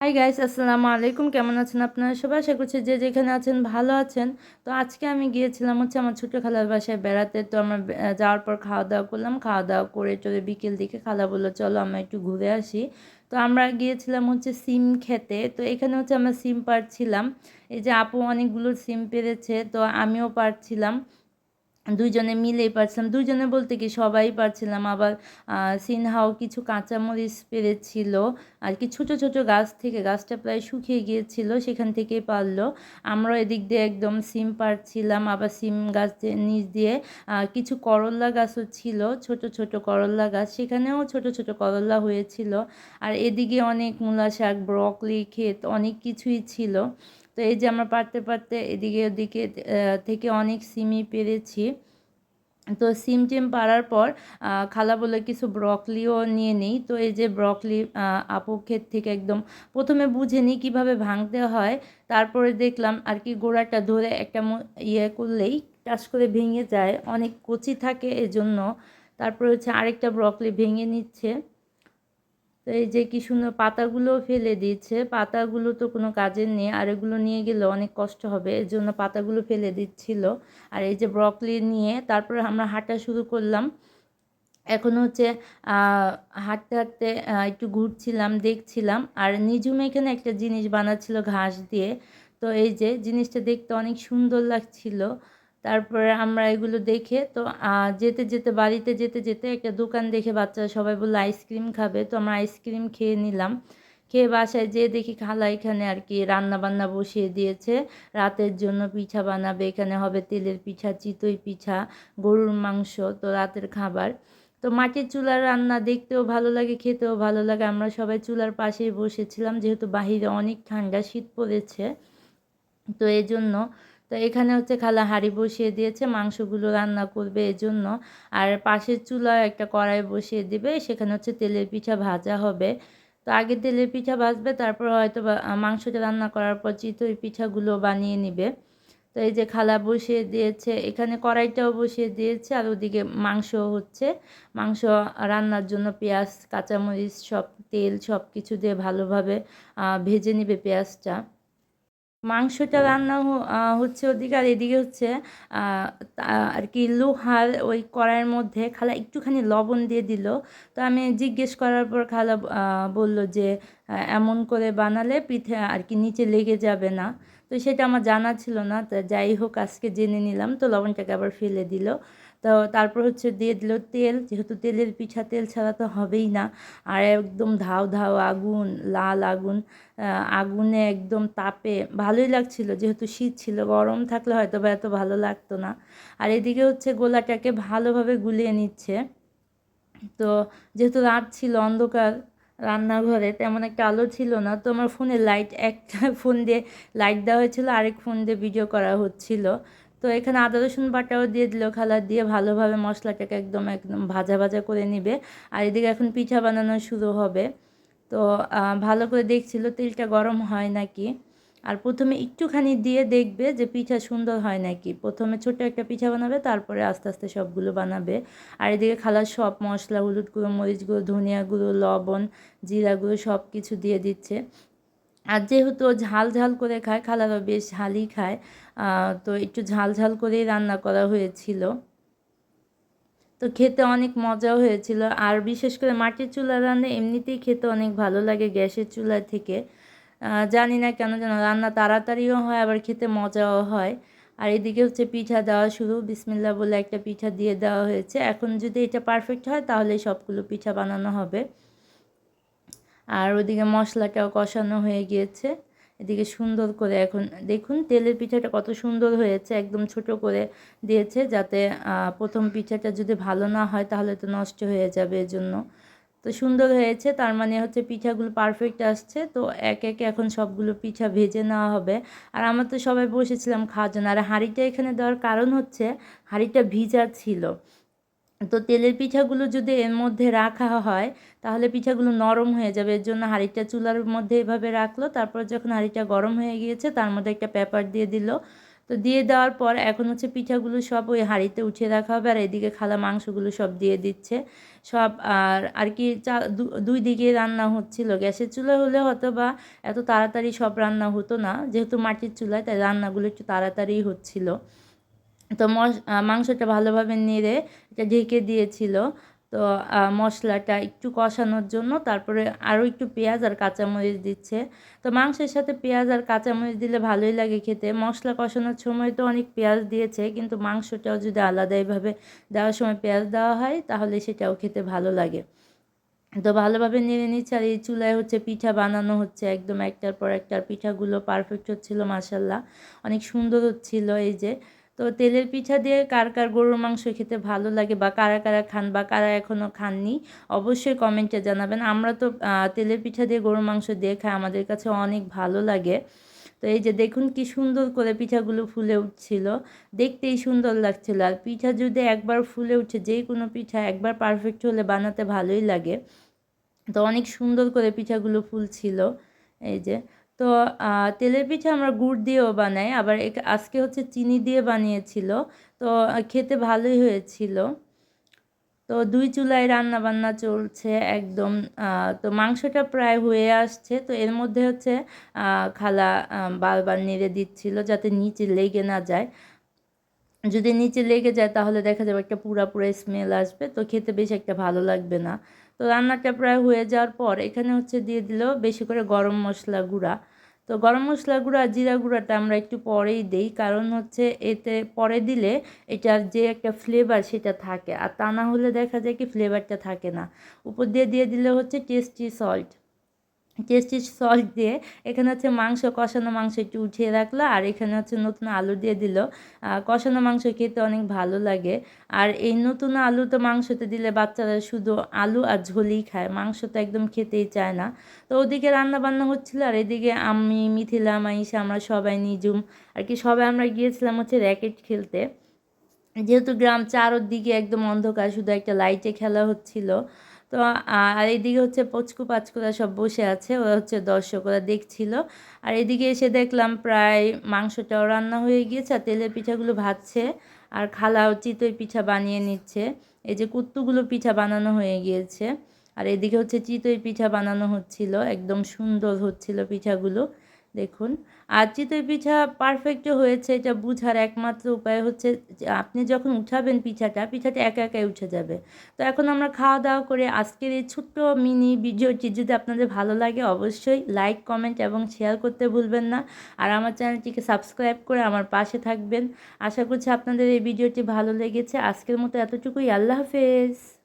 Hi guys আসসালামু আলাইকুম। কেমন আছেন আপনারা সবাই? আশা করছি যে যেখানে আছেন ভালো আছেন। তো আজকে আমি গিয়েছিলাম হচ্ছে আমার ছোটো খালার বাসায় বেড়াতে। তো আমরা যাওয়ার পর খাওয়া দাওয়া করলাম। খাওয়া দাওয়া করে চলে বিকেল দিকে খালা বলল, চলো আমরা একটু ঘুরে আসি। তো আমরা গিয়েছিলাম হচ্ছে সিম খেতে। তো এখানে হচ্ছে আমরা সিম পাড়ছিলাম। এই যে আপু অনেকগুলো সিম পেরেছে। তো আমিও পারছিলাম দুইজনে মিলেই পারছিলাম। দুইজনে বলতে কি সবাই পারছিলাম। আবার সিনহাও কিছু কাঁচামরিচ পেরেছিল আর কি ছোট ছোট গাছ থেকে, গাছটা প্রায় শুকিয়ে গিয়েছিল, সেখান থেকে পারল। আমরা এদিক দিয়ে একদম সিম পারছিলাম। আবার সিম গাছ নিচ দিয়ে কিছু করল্লা গাছও ছিল, ছোট ছোট করল্লা গাছ। সেখানেও ছোট ছোট করল্লা হয়েছিল। আর এদিকে অনেক মূলা শাক ব্রকলি, ক্ষেত অনেক কিছুই ছিল। তো এই যে আমরা পারতে পারতে এদিকে ওদিকে থেকে অনেক সিমই পেরেছি। তো সিম টিম পাড়ার পর খালা বলে কিছু ব্রকলিও নিয়ে নিই। তো এই যে ব্রকলি আপু ক্ষেত থেকে একদম প্রথমে বুঝে নিই কীভাবে ভাঙতে হয়। তারপরে দেখলাম আর কি গোড়াটা ধরে একটা ইয়ে করলেই টাচ করে ভেঙে যায়। অনেক কচি থাকে এজন্য। তারপরে হচ্ছে আরেকটা ব্রকলি ভেঙে নিচ্ছে। তো এই যে কি সুন্দর পাতাগুলো ফেলে দিচ্ছে। পাতাগুলো তো কোনো কাজের নেই, আর এগুলো নিয়ে গেলে অনেক কষ্ট হবে। এর জন্য পাতাগুলো ফেলে দিচ্ছিল। আর এই যে ব্রকলি নিয়ে তারপরে আমরা হাঁটা শুরু করলাম। এখন হচ্ছে হাঁটতে হাঁটতে একটু ঘুরছিলাম, দেখছিলাম। আর নিজুম এখানে একটা জিনিস বানাচ্ছিল ঘাস দিয়ে। তো এই যে জিনিসটা দেখতে অনেক সুন্দর লাগছিল। তারপরে আমরা এগুলো দেখে তো যেতে যেতে বাড়িতে যেতে যেতে একটা দোকান দেখে বাচ্চারা সবাই বলল আইসক্রিম খাবে। তো আমরা আইসক্রিম খেয়ে নিলাম। খেয়ে বাসায় যেয়ে দেখি খালা এখানে আর কি রান্না বান্না বসিয়ে দিয়েছে। রাতের জন্য পিঠা বানাবে, এখানে হবে তেলের পিঠা, চিতই পিঠা, গরুর মাংস, তো রাতের খাবার। তো মাটির চুলার রান্না দেখতেও ভালো লাগে, খেতেও ভালো লাগে। আমরা সবাই চুলার পাশেই বসেছিলাম, যেহেতু বাহিরে অনেক ঠান্ডা, শীত পড়েছে। তো এই জন্য তো এখানে হচ্ছে খালা হাঁড়ি বসিয়ে দিয়েছে, মাংসগুলো রান্না করবে এই জন্য আর পাশের চুলায় একটা কড়াই বসিয়ে দিবে, সেখানে হচ্ছে তেলের পিঠা ভাজা হবে। তো আগে তেলের পিঠা ভাজবে, তারপর হয়তো মাংসটা রান্না করার পর চিতই পিঠাগুলো বানিয়ে নিবে। তো এই যে খালা বসিয়ে দিয়েছে, এখানে কড়াইটাও বসিয়ে দিয়েছে, আর ওদিকে মাংস হচ্ছে। মাংস রান্নার জন্য পেঁয়াজ, কাঁচামরিচ, সব তেল সব কিছু দিয়ে ভালোভাবে ভেজে নিবে পেঁয়াজটা। মাংসটা রান্না হচ্ছে ওদিকে আর এদিকে হচ্ছে আর কি লোহার ওই কড়াইয়ের মধ্যে খালা একটুখানি লবণ দিয়ে দিল। তো আমি জিজ্ঞেস করার পর খালা বলল যে এমন করে বানালে পিঠে আর কি নিচে লেগে যাবে না। তো সেটা আমার জানা ছিল না তা যাই হোক আজকে জেনে নিলাম। তো লবণটাকে আবার ফেলে দিল। তো তারপর হচ্ছে দিয়ে দিল তেল, যেহেতু তেলের পিঠা তেল ছাড়া তো হবেই না। আর একদম ধাও ধাও আগুন, লাল আগুন আগুনে একদম তাপে ভালোই লাগছিল, যেহেতু শীত ছিল, গরম থাকলে হয়তো বা এত ভালো লাগতো না। আর এদিকে হচ্ছে গোলাটাকে ভালোভাবে গুলিয়ে নিচ্ছে। তো যেহেতু রাত ছিল, অন্ধকার রান্নাঘরে, তেমন একটা আলো ছিল না, তো আমার ফোনে লাইট, একটা ফোন দিয়ে লাইট দেওয়া হয়েছিল, আরেক ফোন দিয়ে ভিডিও করা হচ্ছিল। তো এখানে আদা, রসুন বাটাও দিয়ে দিল খালা দিয়ে ভালোভাবে মশলাটাকে একদম একদম ভাজা ভাজা করে নিবে। আর এদিকে এখন পিঠা বানানো শুরু হবে। তো ভালো করে দেখছিল, তেলটা গরম হয় নাকি? আর প্রথমে একটুখানি দিয়ে দেখবে যে পিঠা সুন্দর হয় নাকি। প্রথমে ছোট একটা পিঠা বানাবে, তারপরে আস্তে আস্তে সবগুলো বানাবে। আর এদিকে খালার সব মশলা, হলুদ গুঁড়ো, মরিচ গুঁড়ো, ধনিয়া গুঁড়ো, লবণ, জিরা গুঁড়ো সব কিছু দিয়ে দিচ্ছে। আর যেহেতু ঝাল ঝাল করে খায় খালারা বেশ ঝালই খায় তো একটু ঝাল ঝাল করেই রান্না করা হয়েছিল। তো খেতে অনেক মজাও হয়েছিল। আর বিশেষ করে মাটির চুলা রান্না এমনিতেই খেতে অনেক ভালো লাগে গ্যাসের চুলা থেকে। জানি না কেন যেন রান্না তাড়াতাড়িও হয়, আবার খেতে মজাও হয়। আর এদিকে হচ্ছে পিঠা দেওয়া শুরু বিসমিল্লা বলে একটা পিঠা দিয়ে দেওয়া হয়েছে। এখন যদি এটা পারফেক্ট হয় তাহলে সবগুলো পিঠা বানানো হবে। আর ওদিকে মশলাটাও কষানো হয়ে গিয়েছে। এদিকে সুন্দর করে এখন, দেখুন তেলের পিঠাটা কত সুন্দর হয়েছে, একদম ছোট করে দিয়েছে যাতে প্রথম পিঠাটা যদি ভালো না হয় তাহলে তো নষ্ট হয়ে যাবে এজন্য। তো সুন্দর হয়েছে, তার মানে হচ্ছে পিঠাগুলো পারফেক্ট আসছে। তো এক একে এখন সবগুলো পিঠা ভেজে নেওয়া হবে। আর আমরা তো সবাই বসেছিলাম খাওয়ার জন্য। আর হাঁড়িটা এখানে দেওয়ার কারণ হচ্ছে, হাঁড়িটা ভিজা ছিল। তো তেলের পিঠাগুলো যদি এর মধ্যে রাখা হয়, তাহলে পিঠাগুলো নরম হয়ে যাবে। এর জন্য হাঁড়িটা চুলার মধ্যে এভাবে রাখল। তারপর যখন হাঁড়িটা গরম হয়ে গিয়েছে, তার মধ্যে একটা পেপার দিয়ে দিল। তো দিয়ে দেওয়ার পর এখন হচ্ছে পিঠাগুলো সব ওই হাঁড়িতে উঠিয়ে রাখা হবে। আর এদিকে খালা মাংসগুলো সব দিয়ে দিচ্ছে। সব আর আর কি চা দুই দিকে রান্না হচ্ছিল। গ্যাসের চুলা হলে হয়তো বা এত তাড়াতাড়ি সব রান্না হতো না। যেহেতু মাটির চুলায়, তাই রান্নাগুলো একটু তাড়াতাড়ি হচ্ছিল। তো মাংসটা ভালোভাবে নেড়ে এটা ঢেকে দিয়েছিল। তো মশলাটা একটু কষানোর জন্য, তারপরে আরও একটু পেঁয়াজ আর কাঁচামরিচ দিচ্ছে। তো মাংসের সাথে পেঁয়াজ আর কাঁচামরিচ দিলে ভালোই লাগে খেতে। মশলা কষানোর সময় তো অনেক পেঁয়াজ দিয়েছে, কিন্তু মাংসটাও যদি আলাদাইভাবে দেওয়ার সময় পেঁয়াজ দেওয়া হয়, তাহলে সেটাও খেতে ভালো লাগে। তো ভালোভাবে নেড়ে নিচ্ছে, আর এই চুলায় হচ্ছে পিঠা বানানো হচ্ছে একদম একটার পর একটার। পিঠাগুলো পারফেক্ট হচ্ছিল মাসাল্লাহ অনেক সুন্দর হচ্ছিল এই যে। তো তেলের পিঠা দিয়ে কার কার গরুর মাংস খেতে ভালো লাগে বা কারা কারা খান বা কারা এখনও খাননি, অবশ্যই কমেন্টে জানাবেন। আমরা তো তেলের পিঠা দিয়ে গরুর মাংস দিয়ে খাই, আমাদের কাছে অনেক ভালো লাগে। তো এই যে দেখুন কি সুন্দর করে পিঠাগুলো ফুলে উঠছিল, দেখতেই সুন্দর লাগছিল। আর পিঠা যদি একবার ফুলে উঠে, যে কোনো পিঠা একবার পারফেক্ট হলে বানাতে ভালোই লাগে। তো অনেক সুন্দর করে পিঠাগুলো ফুলছিল, এই যে। তো তেলের পিঠা আমরা গুড় দিয়েও বানাই, আবার আজকে হচ্ছে চিনি দিয়ে বানিয়েছিল, তো খেতে ভালোই হয়েছিল। তো, দুই চুলায় রান্না বান্না চলছে একদম তো মাংসটা প্রায় হয়ে আসছে, তো এর মধ্যে হচ্ছে খালা বারবার নেড়ে দিচ্ছিল যাতে নিচে লেগে না যায়। যদি নিচে লেগে যায় তাহলে দেখা যাবে একটা পুরা পুরা স্মেল আসবে, তো খেতে বেশ একটা ভালো লাগবে না। তো রান্নাটা প্রায় হয়ে যাওয়ার পর এখানে হচ্ছে দিয়ে দিল বেশি করে গরম মশলা গুঁড়া। তো গরম মশলা গুঁড়া, জিরা গুঁড়াটা আমরা একটু পরেই দিই, কারণ হচ্ছে এতে পরে দিলে এটার যে একটা ফ্লেভার সেটা থাকে, আর তা না হলে দেখা যায় কি ফ্লেভারটা থাকে না। উপর দিয়ে দিয়ে দিলে হচ্ছে টেস্টি সল্ট টেস্টি সল্ট দিয়ে এখানে হচ্ছে মাংস, কষানো মাংস একটু উঠিয়ে রাখল আর এখানে হচ্ছে নতুন আলু দিয়ে দিল। কষানো মাংস খেতে অনেক ভালো লাগে। আর এই নতুন আলু তো মাংসতে দিলে বাচ্চারা শুধু আলু আর ঝোলই খায়, মাংস তো একদম খেতেই চায় না। তো ওদিকে রান্না বান্না হচ্ছিল আর এদিকে আমি, মিথিলা মাইসা আমরা সবাই নিজুম। আর কি সবাই আমরা গিয়েছিলাম হচ্ছে র্যাকেট খেলতে। যেহেতু গ্রাম চারোর দিকে একদম অন্ধকার, শুধু একটা লাইটে খেলা হচ্ছিল। তো আর এইদিকে হচ্ছে পচকু পাচকুরা সব বসে আছে, ওরা হচ্ছে দর্শক ওরা দেখছিল। আর এদিকে এসে দেখলাম প্রায় মাংসটাও রান্না হয়ে গিয়েছে আর তেলের পিঠাগুলো ভাজছে আর খালাও চিতই পিঠা বানিয়ে নিচ্ছে। এই যে কুত্তুগুলো পিঠা বানানো হয়ে গিয়েছে। আর এদিকে হচ্ছে চিতই পিঠা বানানো হচ্ছিল, একদম সুন্দর হচ্ছিল পিঠাগুলো। দেখুন। আর চিতই পিঠা পারফেক্ট হয়েছে, এটা বুঝার একমাত্র উপায় হচ্ছে আপনি যখন উঠাবেন পিঠাটা পিঠাটা একা একাই উঠে যাবে। তো এখন আমরা খাওয়া দাওয়া করে আজকের এই ছোট্ট মিনি ভিডিওটি যদি আপনাদের ভালো লাগে অবশ্যই লাইক কমেন্ট এবং শেয়ার করতে ভুলবেন না। আর আমার চ্যানেলটিকে সাবস্ক্রাইব করে আমার পাশে থাকবেন। আশা করছি আপনাদের এই ভিডিওটি ভালো লেগেছে। আজকের মতো এতটুকুই। আল্লাহ হাফেজ।